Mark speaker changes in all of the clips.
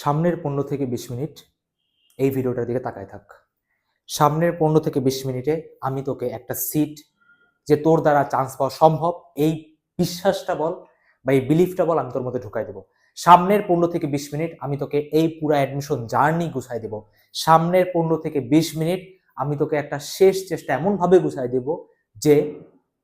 Speaker 1: সামনের পনেরো থেকে বিশ মিনিট এই ভিডিওটার দিকে তাকায় থাক। সামনের পনেরো থেকে বিশ মিনিটে আমি তোকে একটা সিট যে তোর দ্বারা চান্স পাওয়া সম্ভব, এই বিশ্বাসটা বল বা এই বিলিফটা বল আমি তোর মধ্যে ঢুকাই দেবো। সামনের পনেরো থেকে বিশ মিনিট আমি তোকে এই পুরো অ্যাডমিশন জার্নি গুছাই দেবো। সামনের পনেরো থেকে বিশ মিনিট আমি তোকে একটা শেষ চেষ্টা এমনভাবে গুছাই দেব যে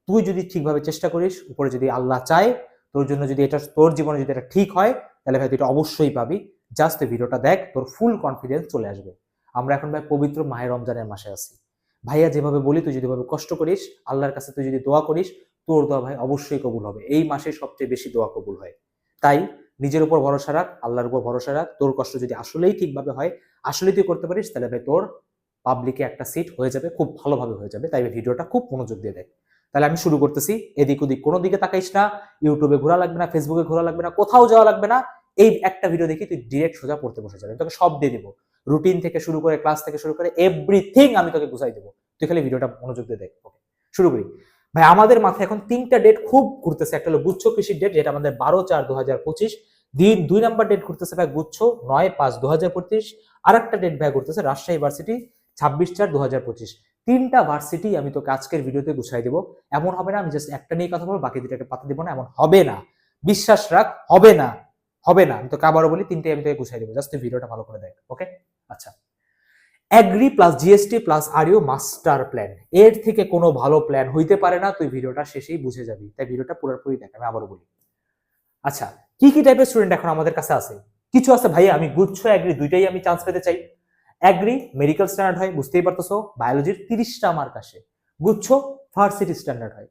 Speaker 1: তুই যদি ঠিকভাবে চেষ্টা করিস, উপরে যদি আল্লাহ চায়, তোর জন্য যদি এটা, তোর জীবনে যদি এটা ঠিক হয়, তাহলে ভাই তুই এটা অবশ্যই পাবি। জাস্ট এই ভিডিওটা দেখ, তোর ফুল কনফিডেন্স চলে আসবে। আমরা এখন ভাই পবিত্র মাহের রমজানের মাসে আছি। ভাইয়া যেভাবে বলি, তুই যদি ভাবে কষ্ট করিস, আল্লাহর কাছে তুই যদি দোয়া করিস, তোর দোয়া ভাই অবশ্যই কবুল হবে। এই মাসে সবচেয়ে বেশি দোয়া কবুল হয়। তাই নিজের উপর ভরসা রাখ, আল্লাহর উপর ভরসা রাখ। তোর কষ্ট যদি আসলেই ঠিকভাবে হয়, আসলেই তুই করতে পারিস, তাহলে ভাই তোর পাবলিকে একটা সিট হয়ে যাবে, খুব ভালোভাবে হয়ে যাবে। তাই ভিডিওটা খুব মনোযোগ দিয়ে দেখ। তাহলে আমি শুরু করতেছি। এদিক ওদিক কোনো দিকে তাকাইস না। ইউটিউবে ঘোরা লাগবে না ফেসবুকে ঘোরা লাগবে না, কোথাও যাওয়া লাগবে না। এই একটা ভিডিও দেখি তুই ডিরেক্ট সোজা পড়তে বসে যাবে। তোকে সব দিয়ে দিব। রুটিন থেকে শুরু করে ক্লাস থেকে শুরু করে এভরিথিং আমি তোকে বুঝাই দেবো। তুই খালি ভিডিওটা মনোযোগ দিয়ে দেখ ওকে শুরু করি। ভাই, আমাদের মাথায় এখন তিনটা ডেট খুব ঘুরতেছে। একটা হলো গুচ্ছ কৃষির ডেট যেটা আমাদের বারো চার দু হাজার পঁচিশ। দিন দুই নাম্বার ডেট ঘুরতেছে ভাই গুচ্ছ, নয় পাঁচ দু হাজার পঁচিশ। আর একটা ডেট ভাই ঘুরতেছে রাজশাহী ইউনিভার্সিটি ছাব্বিশ চার দু হাজার পঁচিশ। তিনটা ভার্সিটি আমি তোকে আজকের ভিডিওতে গুছাই দেবো। এমন হবে না, আমি জাস্ট একটা নিয়ে কথা বলব, বাকি দুটাকে পাতা দিব না, এমন হবে না। বিশ্বাস রাখ, হবে না। হবে না। আমি তোকে আবারও বলি তিনটে আমি তোকে গুছাই দেবো। জাস্ট ভিডিওটা ভালো করে দেখ ওকে আচ্ছা। Agri plus GST plus RU master plan এর থেকে কোনো ভালো প্ল্যান হইতে পারে না, তুই ভিডিওটা শেষেই বুঝে যাবি। তাই ভিডিওটা পুরোপুরি দেখ, আমি আবারও বলি। আচ্ছা কি কি টাইপের স্টুডেন্ট এখন আমাদের কাছে আছে? কিছু আছে ভাই আমি গুচ্ছ অ্যাগ্রি দুইটাই আমি চান্স পেতে চাই। অ্যাগ্রি মেডিকেল স্ট্যান্ডার্ড হয়, বুঝতেই পারতেছো? বায়োলজির তিরিশটা মার্ক আসে। গুচ্ছ ভার্সিটি স্ট্যান্ডার্ড হয়।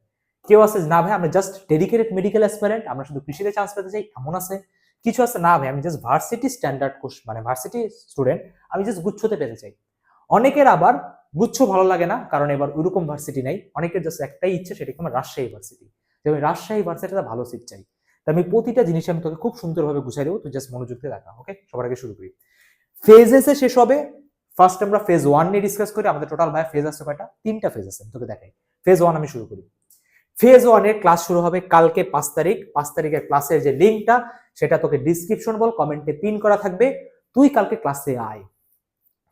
Speaker 1: কেউ আছে? না ভাই, আমরা জাস্ট ডেডিকেটেড মেডিকেল অ্যাসপারেন্ট আমরা শুধু কৃষিতে চান্স পেতে চাই, এমন আছে? কিছু আছে? না ভাই, আমি জাস্ট ভার্সিটি স্ট্যান্ডার্ড কোর্স মানে ভার্সিটি স্টুডেন্ট আমি জাস্ট গুচ্ছতে পেতে চাই। অনেকের আবার গুচ্ছ ভালো লাগে না, কারণ এবার ওইরকম ভার্সিটি নাই। অনেকের জাস্ট একটাই ইচ্ছে, সেটা আমার রাজশাহী ভার্সিটি আমি রাজশাহী ভার্সিটিতে ভালো সিট চাই। তা আমি প্রতিটা জিনিস আমি তোকে খুব সুন্দরভাবে গুছাই দেবো, তুই জাস্ট মনোযোগ দিয়ে দেখা ওকে সবার আগে শুরু করি। ফেজেসে শেষ হবে। ফার্স্ট আমরা ফেজ ওয়ান নিয়ে ডিসকাস করি, আমাদের টোটাল ভাই ফেজ আছে কয়টা? তিনটা ফেজ আছে, আমি তোকে দেখাই। ফেজ ওয়ান আমি শুরু করি। ফেজ ওয়ানের ক্লাস শুরু হবে কালকে পাঁচ তারিখ। পাঁচ তারিখের ক্লাসের যে লিঙ্কটা সেটা তোকে ডিসক্রিপশন বল কমেন্টে পিন করা থাকবে। তুই কালকে ক্লাসে আয়।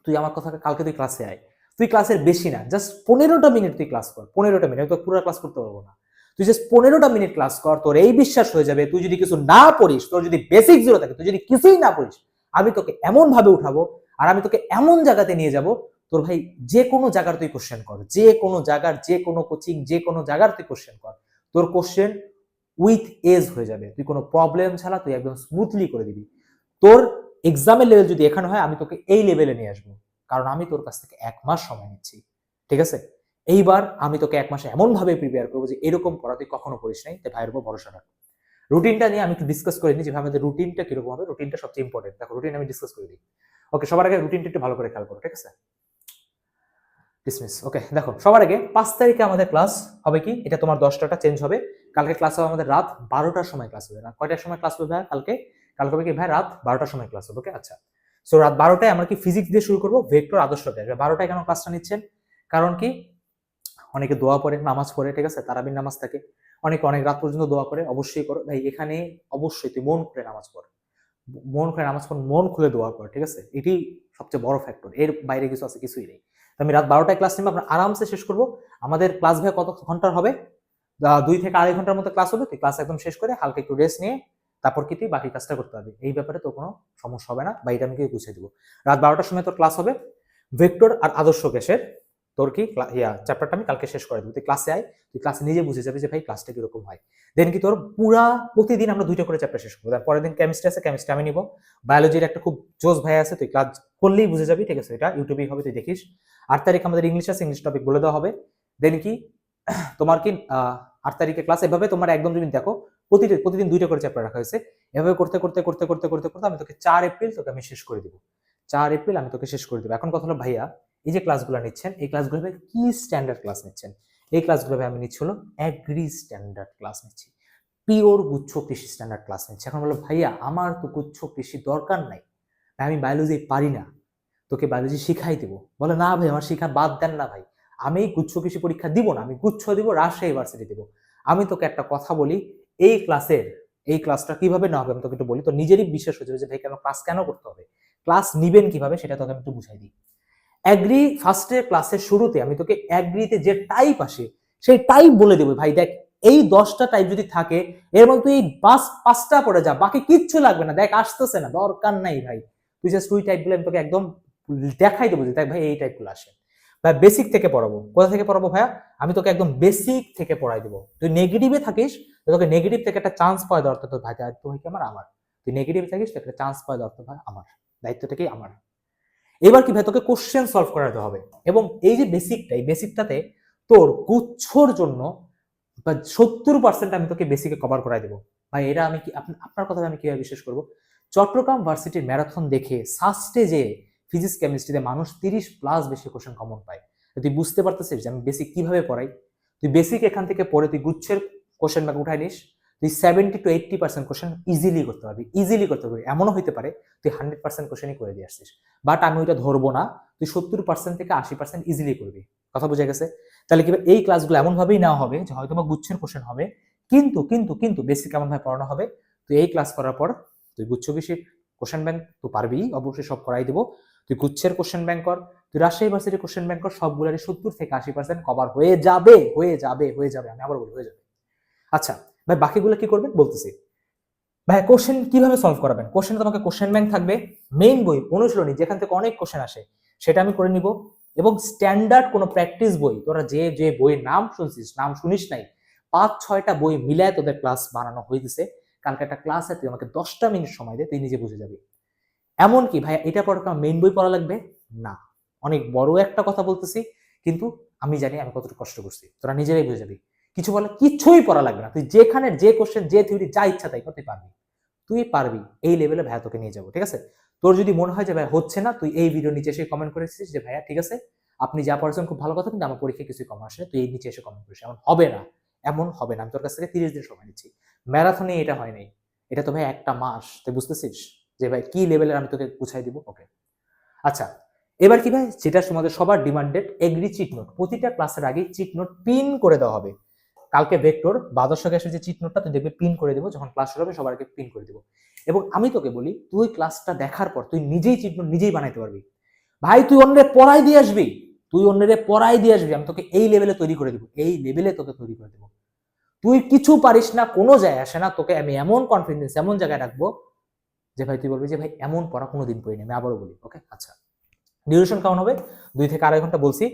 Speaker 1: তুই আমার কথা কালকে তুই ক্লাসে আয়। তুই ক্লাসের বেশি না জাস্ট পনেরোটা মিনিট তুই ক্লাস কর। পনেরোটা মিনিট তো পুরো ক্লাস করতে পারব না। তুই জাস্ট পনেরোটা মিনিট ক্লাস কর, তোর এই বিশ্বাস হয়ে যাবে, তুই যদি কিছু না পড়িস, তোর যদি বেসিক জিরো থাকে, তুই যদি কিছুই না পড়িস, আমি তোকে এমন ভাবে উঠাবো, আর আমি তোকে এমন জায়গাতে নিয়ে যাব তোর ভাই যে কোনো জায়গার তুই কোশ্চেন কর, যে কোনো জায়গার, যে কোনো কোচিং যে কোনো জায়গার তুই কোশ্চেন কর, তোর কোশ্চেন উইথ এজ হয়ে যাবে। তুই কোনো প্রবলেম ছাড়া তুই একদম স্মুথলি করে দিবি। তোর এক্সামের লেভেল যদি এখানে হয়, আমি তোকে এই লেভেলে নিয়ে আসব। কারণ আমি তোর কাছ থেকে এক মাস সময় নিচ্ছি। ঠিক আছে? এইবার আমি তোকে এক মাসে এমন ভাবে প্রিপেয়ার করব যে এরকম পড়া তুই কখনো করিস নাই তাই ভাইয়ের উপর ভরসা রাখ। রুটিনটা নিয়ে আমি একটু ডিসকাস করে নিই যে ভাই, আমাদের রুটিনটা কীরকম হবে? রুটিনটা সবচেয়ে ইম্পর্টেন্ট দেখো রুটিন আমি ডিসকাস করে দিই। ওকে সবার আগে রুটিনটা একটু ভালো করে খেয়াল করো, ঠিক আছে? ডিসমিস ওকে দেখো, সবার আগে পাঁচ তারিখে আমাদের ক্লাস হবে কি? এটা তোমার দশটাটা চেঞ্জ হবে। কালকে ক্লাস হবে আমাদের রাত বারোটার সময় ক্লাস হবে। না কয়টার সময় ক্লাস হবে ভাই কালকে? কালকে হবে কি ভাই রাত বারোটার সময় ক্লাস হবে ওকে আচ্ছা। সো রাত বারোটায় আমরা কি ফিজিক্স দিয়ে শুরু করব? ভেক্টর আদর্শ আসবে বারোটায় কেন ক্লাসটা নিচ্ছেন? কারণ কি? অনেকে দোয়া পড়ে, নামাজ পড়ে, ঠিক আছে? তারাবির নামাজ থাকে। অনেকে অনেক রাত পর্যন্ত দোয়া করে, অবশ্যই করো। ভাই, এখানে অবশ্যই তুই মন খুলে নামাজ পড়। মন খুলে নামাজ পড়, মন খুলে দোয়া কর, ঠিক আছে? এটি সবচেয়ে বড় ফ্যাক্টর এর বাইরে কিছু আছে, কিছুই নেই। আমি রাত বারোটায় ক্লাস নেব, আমরা আরামসে শেষ করব। আমাদের ক্লাস ভাই কত ঘণ্টার হবে? দুই থেকে আড়াই ঘণ্টার মতো ক্লাস হবে, তুই ক্লাস একদম শেষ করে হালকা একটু রেস্ট নিয়ে তারপর কি তুই বাকি কাজটা করতে পারবি। এই ব্যাপারে তোর কোনো সমস্যা হবে না, বা এটা আমি গুছিয়ে দিব। রাত বারোটার সময় তোর ক্লাস হবে ভেক্টর আর আদর্শ গ্যাসের। তোর কি ইয়া চ্যাপ্টারটা আমি কালকে শেষ করে দেবো। তুই ক্লাসে আয়, তুই ক্লাসে নিজে বুঝে যাবি যে ভাই ক্লাসটা কীরকম হয়। দেন কি তোর পুরা প্রতিদিন আমরা দুইটা করে চ্যাপ্টার শেষ করব। তার পরের দিন কেমিস্ট্রি আছে কেমিস্ট্রি আমি নিব। বায়োলজির একটা খুব জোস ভাই আছে, তুই ক্লাস করলেই বুঝে যাবি, ঠিক আছে? এটা ইউটিউবেই হবে, তুই দেখিস। আট তারিখ আমাদের ইংলিশ আছে ইংলিশ টপিক বলে দেওয়া হবে। দেন কি? তোমার কি আট তারিখে ক্লাস এভাবে তোমার একদম তুমি দেখো প্রতিদিন প্রতিদিন দুইটা করে চ্যাপ্টার রাখা হয়েছে। এভাবে করতে করতে করতে করতে করতে করতে আমি তোকে চার এপ্রিল তোকে আমি শেষ করে দিব। চার এপ্রিল আমি তোকে শেষ করে দেবো। এখন কথা হলো, ভাইয়া, এই যে ক্লাসগুলো নিচ্ছেন, এই ক্লাসগুলো কি স্ট্যান্ডার্ড ক্লাস নিচ্ছেন? এই ক্লাসগুলো আমি নিচ্ছি হলো অ্যাগ্রি স্ট্যান্ডার্ড ক্লাস নিচ্ছি। পিওর গুচ্ছ কৃষি স্ট্যান্ডার্ড ক্লাস নিচ্ছি। এখন বলো, ভাইয়া, আমার তো গুচ্ছ কৃষি দরকার নাই। আমি বায়োলজি পারি না। তোকে বায়োলজি শিখাই দেবো। বলে, না ভাই, আমার শিখা বাদ দেন না ভাই। আমি গুচ্ছ কৃষি পরীক্ষা দিব না, আমি গুচ্ছ দিব, রাজশাহী ইউনিভার্সিটি দিব। আমি তোকে একটা কথা বলি, এই ক্লাসের, এই ক্লাসটা কীভাবে না হবে আমি তোকে একটু বলি। তো নিজেরই বিশ্বাস হয়ে যাবে যে, ভাই, কেন ক্লাস কেন করতে হবে? ক্লাস নিবেন কীভাবে সেটা তোকে আমি একটু বুঝাই দিই। অ্যাগ্রি ফার্স্টে ক্লাসের শুরুতে আমি তোকে অ্যাগ্রিতে যে টাইপ আসে, সেই টাইপ বলে দেবো। ভাই, দেখ, এই দশটা টাইপ যদি থাকে, এর মধ্যে তুই এই পাঁচ, পাঁচটা পড়ে যা, বাকি কিচ্ছু লাগবে না। দেখ, আসতেছে না, দরকার নাই ভাই। তুই জাস্ট ওই টাইপগুলো আমি তোকে একদম দেখাই দেবো যে দেখ ভাই, এই টাইপগুলো আসে। ভাই বেসিক থেকে পড়াবো। কোথা থেকে পড়াবো ভাইয়া? আমি তোকে একদম বেসিক থেকে পড়াই দেবো। তুই নেগেটিভে থাকিস তোকে নেগেটিভ থেকে একটা চান্স পাওয়া দরকার তোর ভাই দায়িত্ব কি আমার? আমার। তুই নেগেটিভ থাকিস তো একটা চান্স পাওয়া দরকার ভাই, আমার। দায়িত্বটা কি আমার? এবার কি ভাই, তোকে কোশ্চেন সলভ করাতে হবে। এবং এই যে বেসিকটা এই বেসিকটাতে তোর গুচ্ছর জন্য বা সত্তর পার্সেন্ট আমি তোকে বেসিকে কভার করাই দেবো। ভাই, এটা আমি কি, আপনার কথা আমি কীভাবে বিশ্বাস করব? চট্টগ্রাম ভার্সিটির ম্যারাথন দেখে সাস্টে যে ফিজিক্স কেমিস্ট্রিতে মানুষ তিরিশ প্লাস বেশি কোশ্চেন কমন পায়। তুই বুঝতে পারতেছিস যে আমি বেসিক কীভাবে পড়াই? তুই বেসিক এখান থেকে পড়ে তুই গুচ্ছের কোশ্চেন ব্যাগ উঠাই নিস, তুই seventy two eighty percent question easily করতে পারবি ইজিলি করতে পারবি। এমনও হইতে পারে তুই হান্ড্রেড পার্সেন্ট কোশ্চেনই করে দিয়ে আসছিস। বাট আমি ওইটা ধরবো না, তুই সত্তর পার্সেন্ট থেকে আশি পার্সেন্ট ইজিলি করবি। কথা বুঝে গেছে? তাহলে কি এই ক্লাসগুলো এমনভাবেই নেওয়া হবে যে হয়তো বা গুচ্ছের কোশ্চেন হবে, কিন্তু কিন্তু কিন্তু বেসিক এমনভাবে পড়ানো হবে? তুই এই ক্লাস করার পর তুই গুচ্ছ বেশি কোশ্চেন ব্যাংক তো পারবি, অবশ্যই সব করাই দেবো। তুই গুচ্ছের কোশ্চেন ব্যাংক কর, তুই রাজশাহী ভার্সিটির কোশ্চেন ব্যাংক কর, সবগুলোরই সত্তর থেকে আশি পার্সেন্ট কভার হয়ে যাবে হয়ে যাবে হয়ে যাবে, আমি আবার বলি, হয়ে যাবে। আচ্ছা ভাই, বাকিগুলো কি করবেন? বলতেছি। ভাই কোশ্চেন কীভাবে সলভ করাবেন? কোশ্চেন তোমাকে কোশ্চেন ব্যাংক থাকবে মেইন বই, অনুশীলনী, যেখান থেকে অনেক কোশ্চেন আসে, সেটা আমি করে নিব। এবং স্ট্যান্ডার্ড কোনো প্র্যাকটিস বই, তোরা যে যে বইয়ের নাম শুনছিস, নাম শুনিস নাই, পাঁচ, ছয়টা বই মিলায় তোদের ক্লাস বানানো হইতেছে। কালকে একটা ক্লাসে তুই আমাকে দশটা মিনিট সময় দে, তুই নিজে বুঝে যাবি। এমন কি ভাই এটা পড়া মেইন বই পড়া লাগবে? না। অনেক বড় একটা কথা বলতেছি, কিন্তু আমি জানি আমি কতটুকু কষ্ট করছি। তোরা নিজেরাই বুঝে যাবি। কিছু বলে কিছুই পড়া লাগবে না। তুই যেখানে যে কোশ্চেন যে থিওরি যা ইচ্ছা তাই করতে পারবি। তুই পারবি এই লেভেলে ভাইয়া তোকে নিয়ে যাব, ঠিক আছে? তোর যদি মনে হয় যে ভাই হচ্ছে না, তুই এই ভিডিও নিচে এসে কমেন্ট করেছিস যে, ভাইয়া, ঠিক আছে, আপনি যা পড়েছেন খুব ভালো কথা, কিন্তু আমার পরীক্ষায় কিছুই কম আসে তুই এই নিচে এসে কমেন্ট করিস। এমন হবে না। এমন হবে না। আমি তোর কাছ থেকে তিরিশ দিন সময় নিচ্ছি। ম্যারাথনে এটা হয় নাই। এটা তো ভাই একটা মাস, তুই বুঝতেছিস? যে ভাই, কি লেভেলের আমি তোকে গুছাই দিব? ওকে আচ্ছা এবার কি ভাই? যেটা তোমাদের সবার ডিমান্ডেড এগ্রি চিট নোট প্রতিটা ক্লাসের আগে চিট নোট পিন করে দেওয়া হবে। কালকে ভেক্টর বাদর্শ গ্যাসের যে চিট নোটটা তুই দেখবি পিন করে দেবো। যখন ক্লাস শুরু হবে, সবার আগে পিন করে দেবো। এবং আমি তোকে বলি, তুই ক্লাসটা দেখার পর, তুই নিজেই চিট নোট নিজেই বানাইতে পারবি। ভাই, তুই অন্যের পড়াই দিয়ে আসবি। তুই অন্যের পড়াই দিয়ে আসবি। আমি তোকে এই লেভেলে তৈরি করে দেবো। এই লেভেলে তোকে তৈরি করে দেবো। তুই কিছু পারিস না, কোনো যায় আসে না। তোকে আমি এমন কনফিডেন্স এমন জায়গায় রাখব যে ভাই, তুই বলবি যে ভাই, এমন পড়া কোনোদিন পড়িনি, আমি আবারও বলি ওকে আচ্ছা। ডিউরেশন কেমন হবে? দুই থেকে আড়াই ঘণ্টা বলছি।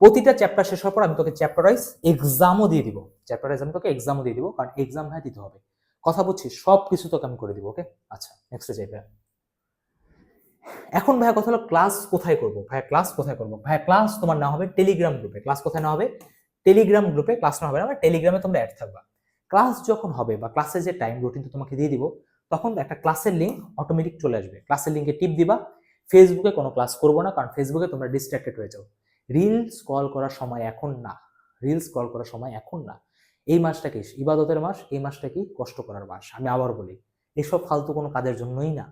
Speaker 1: প্রতিটা চ্যাপ্টার শেষ হওয়ার পর আমি তোকে চ্যাপ্টার ওয়াইজ এক্সামও দিয়ে দিব। চ্যাপ্টার ওয়াইজ আমি তোকে এক্সামও দিয়ে দিব, কারণ এক্সাম ভাই দিতে হবে। কথা বলছি সব কিছু তোকে আমি করে দিব ওকে আচ্ছা নেক্সট যাই ভাই এখন ভাইয়া কথা হলো ক্লাস কোথায় করব? ভাইয়া ক্লাস কোথায় করব? ভাইয়া ক্লাস তোমার না হবে টেলিগ্রাম গ্রুপে ক্লাস কোথায় না হবে? টেলিগ্রাম গ্রুপে ক্লাস না হবে না টেলিগ্রামে তোমরা অ্যাড থাকবা। ক্লাস যখন হবে বা ক্লাসের যে টাইম রুটিন তো তোমাকে দিয়ে দিব তখন একটা ক্লাসের লিঙ্ক অটোমেটিক চলে আসবে। ক্লাসের লিঙ্কে টিপ দিবা। ফেসবুকে কোনো ক্লাস করব না, কারণ ফেসবুকে তোমরা ডিস্ট্রাক্টেড হয়ে যাও। রিলস কল করার সময় এখন না। রিলস কল করার সময় এখন না। এই মাসটা কি? ইবাদতের মাস। এই মাসটা কি? কষ্ট করার মাস। আমি আবার বলি, এসব ফালতু কোনো কাজের জন্যই না।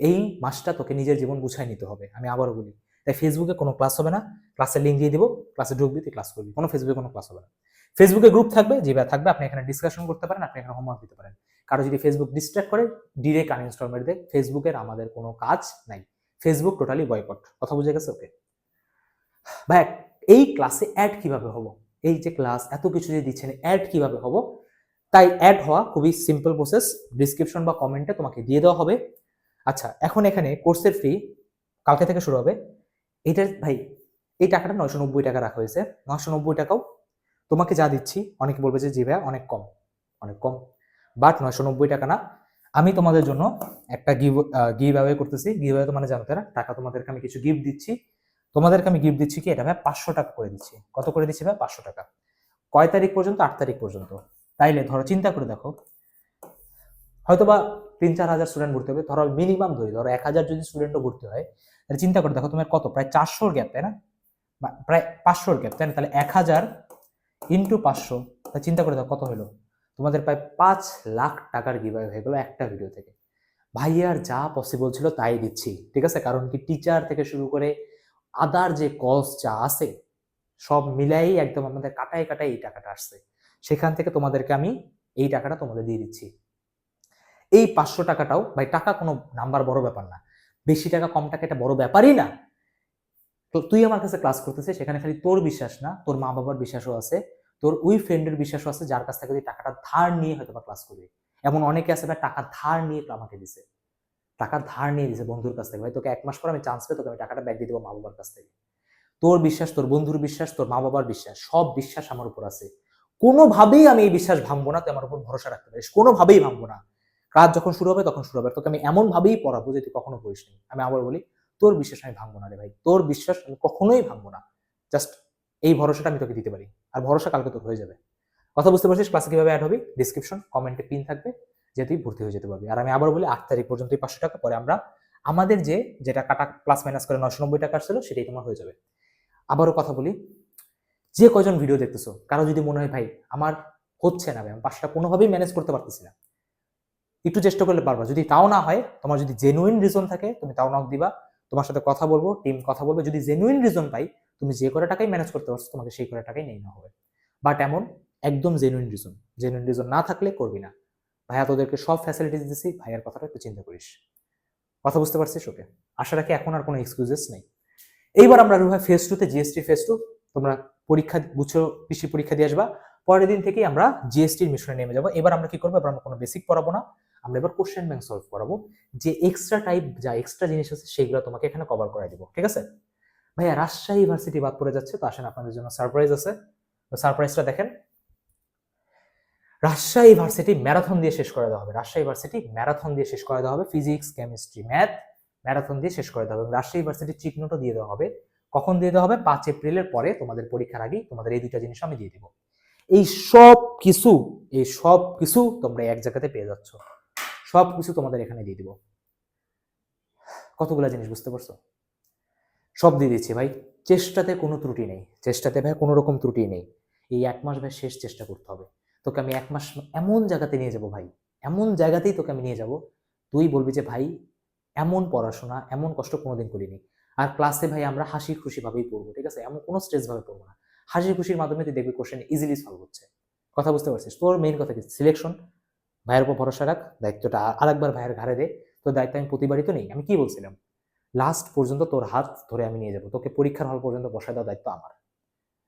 Speaker 1: এই মাসটা তোকে নিজের জীবন গুছাই নিতে হবে। আমি আবারও বলি, তাই ফেসবুকে কোনো ক্লাস হবে না। ক্লাসের লিঙ্ক দিয়ে দিব। ক্লাসে ঢুকবি, তুই ক্লাস করবি। কোনো ফেসবুকে কোনো ক্লাস হবে না। ফেসবুকে গ্রুপ থাকবে, যে থাকবে, আপনি এখানে ডিসকাশন করতে পারেন, আপনি এখানে হোমওয়ার্ক দিতে পারেন। কারও যদি ফেসবুক ডিস্ট্র্যাক্ট করে ডিরেক্ট আনইনস্টল মেরে দেয়। ফেসবুকের আমাদের কোনো কাজ নাই। ফেসবুক টোটালি বয়কট কথা বুঝে গেছে? ওকে ভাই, এই ক্লাসে অ্যাড কীভাবে হব? এই যে ক্লাস এত কিছু যে দিচ্ছেন অ্যাড কীভাবে হব? তাই অ্যাড হওয়া খুবই সিম্পল প্রসেস ডিসক্রিপশন বা কমেন্টে তোমাকে দিয়ে দেওয়া হবে। আচ্ছা এখন এখানে কোর্সের ফি কালকে থেকে শুরু হবে। এটার, ভাই, এই টাকাটা নয়শো নব্বই টাকা রাখা হয়েছে। নয়শো নব্বই টাকাও তোমাকে যা দিচ্ছি, অনেকে বলবে যে, জি ভাইয়া, অনেক কম। অনেক কম। বাট নয়শো নব্বই টাকা না। আমি তোমাদের জন্য একটা গিভ গিভ অ্যাওয়ে করতেছি। গিভ অ্যাওয়ে তো মানে জানতে না টাকা তোমাদেরকে আমি কিছু গিফট দিচ্ছি। তোমাদেরকে আমি গিফট দিচ্ছি কি? এটা ভাই পাঁচশো টাকা করে দিচ্ছি। কত করে দিচ্ছি ভাই? পাঁচশো টাকা। কয় তারিখ পর্যন্ত? আট তারিখ পর্যন্ত। তাইলে ধরো, চিন্তা করে দেখো। হয়তোবা তিন চার হাজার স্টুডেন্ট ভর্তি হবে। ধরো মিনিমাম ধরি। ধরো, এক হাজার যদি স্টুডেন্টও ভর্তি হয়, তাহলে চিন্তা করে দেখো তোমার কত? প্রায় চারশোর গ্যাপ তাই না? প্রায় পাঁচশোর গ্যাপ তাই না? তাহলে এক হাজার ইন্টু পাঁচশো। তা চিন্তা করে দেখো কত হলো? তোমাদের প্রায় পাঁচ লাখ টাকার গিভাই হয়ে গেলো একটা ভিডিও থেকে। ভাইয়ার যা পসিবল ছিল তাই দিচ্ছি, ঠিক আছে? কারণ কি টিচার থেকে শুরু করে আদার যে কস্ট যা আছে, সব মিলাই একদম আমাদের কাটায় কাটায় এই টাকাটা আসছে। সেখান থেকে তোমাদেরকে আমি এই টাকাটা তোমাদের দিয়ে দিচ্ছি। এই পাঁচশো টাকাটাও, ভাই, টাকা কোনো নাম্বার বড় ব্যাপার না। বেশি টাকা, কম টাকা এটা বড় ব্যাপারই না। তো তুই আমার কাছে ক্লাস করতেছিস, সেখানে খালি তোর বিশ্বাস না, তোর মা বাবার বিশ্বাসও আছে তোর ওই ফ্রেন্ডের বিশ্বাসও আছে যার কাছ থেকে তুই টাকাটা ধার নিয়ে হয়তো বা ক্লাস করবি। এমন অনেকে আছে ভাই টাকা ধার নিয়ে আমাকে দিছে। টাকা ধার নিয়ে দিছে বন্ধুর কাছ থেকে। ভাই, তোকে এক মাস পর আমি চান্স পেয়ে তোকে আমি টাকাটা ব্যাক দিয়ে দেবো মা বাবার কাছ থেকে। তোর বিশ্বাস, তোর বন্ধুর বিশ্বাস, তোর মা বাবার বিশ্বাস, সব বিশ্বাস আমার উপর আছে। কোনোভাবেই আমি এই বিশ্বাস ভাঙবো না, তুই আমার উপর ভরসা রাখতে পারিস। কোনোভাবেই ভাঙবো না। কাজ যখন শুরু হবে তখন শুরু হবে। তোকে আমি এমন ভাবেই পড়াবো যে তুই কখনো পড়িস আমি আবার বলি, তোর বিশ্বাস আমি ভাঙবো না রে ভাই। তোর বিশ্বাস আমি কখনোই ভাঙবো না। জাস্ট এই ভরসাটা আমি তোকে দিতে পারি। আর ভরসা কালকে তোর হয়ে যাবে। কথা বুঝতে পারছিস? ক্লাসে কীভাবে অ্যাড হবে? ডিসক্রিপশন কমেন্টে পিন থাকবে, যে তুই ভর্তি হয়ে যেতে পারবি। আর আমি আবার বলি, আট তারিখ পর্যন্ত এই পাঁচশো টাকা, পরে আমরা আমাদের যে, যেটা কাটা প্লাস মাইনাস করে নশো নব্বই টাকা আসছিল, সেটাই তোমার হয়ে যাবে। আবারও কথা বলি, যে কজন ভিডিও দেখতেছো, কারও যদি মনে হয়, ভাই, আমার হচ্ছে না, ভাই, আমি পাঁচটা কোনোভাবেই ম্যানেজ করতে পারতেছি না। একটু চেষ্টা করলে পারবা। যদি তাও না হয়, তোমার যদি জেনুইন রিজন থাকে, তুমি তাও নক দিবা। তোমার সাথে কথা বলব টিম কথা বলবে, যদি জেনুইন রিজন পাই, তুমি যে করে টাকাই ম্যানেজ করতে পারছ, তোমাকে সেই করে টাকাই নিয়ে নেওয়া হবে। বাট এমন একদম জেনুইন রিজন জেনুইন রিজন না থাকলে করবি না। ভাইয়া, তোদেরকে সব ফ্যাসিলিটিস দিচ্ছি ভাইয়ার কথাটা একটু চিন্তা করিস। কথা বুঝতে পারছিস, ওকে? আশা রাখি এখন আর কোনো এক্সকিউজেস নেই। এইবার আমরা রুহা ফেস টুতে জিএসটি ফেস টু তোমরা পরীক্ষা গুছো কৃষি পরীক্ষা দিয়ে আসবা। পরের দিন থেকেই আমরা জিএসটির মিশনে নেমে যাব। এবার আমরা কি করব? এবার আমরা কোনো বেসিক পড়াবো না। আমরা এবার কোশ্চেন ব্যাংক সলভ করাবো। যে এক্সট্রা টাইপ যা এক্সট্রা জিনিস আছে, সেগুলো তোমাকে এখানে কভার করাই দিব, ঠিক আছে? ভাইয়া, রাজশাহী ইউনিভার্সিটি বাদ পড়ে যাচ্ছে, তো আসেন আপনাদের জন্য সারপ্রাইজ আছে। সারপ্রাইজটা দেখেন। রাজশাহী ইউনিভার্সিটি ম্যারাথন দিয়ে শেষ করে দেওয়া হবে। রাজশাহী ইউনিভার্সিটি ম্যারাথন দিয়ে শেষ করে দেওয়া হবে। ফিজিক্স কেমিস্ট্রি ম্যাথ ম্যারাথন দিয়ে শেষ করে দেওয়া হবে রাজশাহী ইউনিভার্সিটির চিহ্নটা দিয়ে দেওয়া হবে। কখন দিয়ে দেওয়া হবে? পাঁচ এপ্রিলের পরে তোমাদের পরীক্ষার আগেই তোমাদের এই দুইটা জিনিস আমি দিয়ে দিব। এই সব কিছু, এই সব কিছু তোমরা এক জায়গাতে পেয়ে যাচ্ছ। সব কিছু তোমাদের এখানে দিয়ে দিব। কতগুলা জিনিস বুঝতে পারছ? সব দিয়ে দিচ্ছি ভাই। চেষ্টাতে কোনো ত্রুটি নেই। চেষ্টাতে ভাই কোনো রকম ত্রুটি নেই। এই এক মাস ভাই শেষ চেষ্টা করতে হবে। তোকে আমি এক মাস এমন জায়গাতে নিয়ে যাব ভাই। এমন জায়গাতেই তোকে আমি নিয়ে যাব। তুই বলবি যে, ভাই, এমন পড়াশোনা, এমন কষ্ট কোনোদিন করিনি। আর ক্লাসে ভাই আমরা হাসি খুশি ভাবেই পড়ব, ঠিক আছে? এমন কোনো স্ট্রেস ভাবে পড়ব না। হাসি খুশির মাধ্যমে তুই দেখবি কোশ্চেন ইজিলি সলভ হচ্ছে। কথা বুঝতে পারছিস? তোর মেইন কথা কি? সিলেকশন ভাইয়ের উপর ভরসা রাখ, দায়িত্বটা আরেকবার ভাইয়ের ঘাড়ে দে, তোর দায়িত্ব আমি প্রতিবারই তো নেই, আমি কি বলছিলাম? লাস্ট পর্যন্ত তোর হাত ধরে আমি নিয়ে যাব, তোকে পরীক্ষার হল পর্যন্ত বসায় দেওয়ার দায়িত্ব আমার।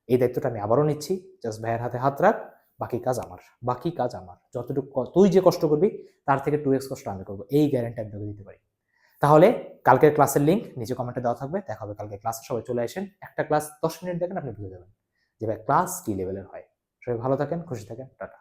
Speaker 1: এই দায়িত্বটা আমি আবারও নিচ্ছি জাস্ট ভাইয়ের হাতে হাত রাখ, বাকি কাজ আমার, বাকি কাজ আমার। যতটুকু তুই যে কষ্ট করবি, তার থেকে টু এক্স কষ্ট আমি করব, এই গ্যারেন্টি আমি তোকে দিতে পারি। তাহলে কালকের ক্লাসের লিঙ্ক নিচে কমেন্টে দেওয়া থাকবে, দেখা হবে কালকে ক্লাসে সবাই চলে আসেন, একটা ক্লাস দশ মিনিট দেখেন, আপনি বুঝে যাবেন যে ভাই ক্লাস কি লেভেলের হয়। সবাই ভালো থাকেন, খুশি থাকেন, টাটা।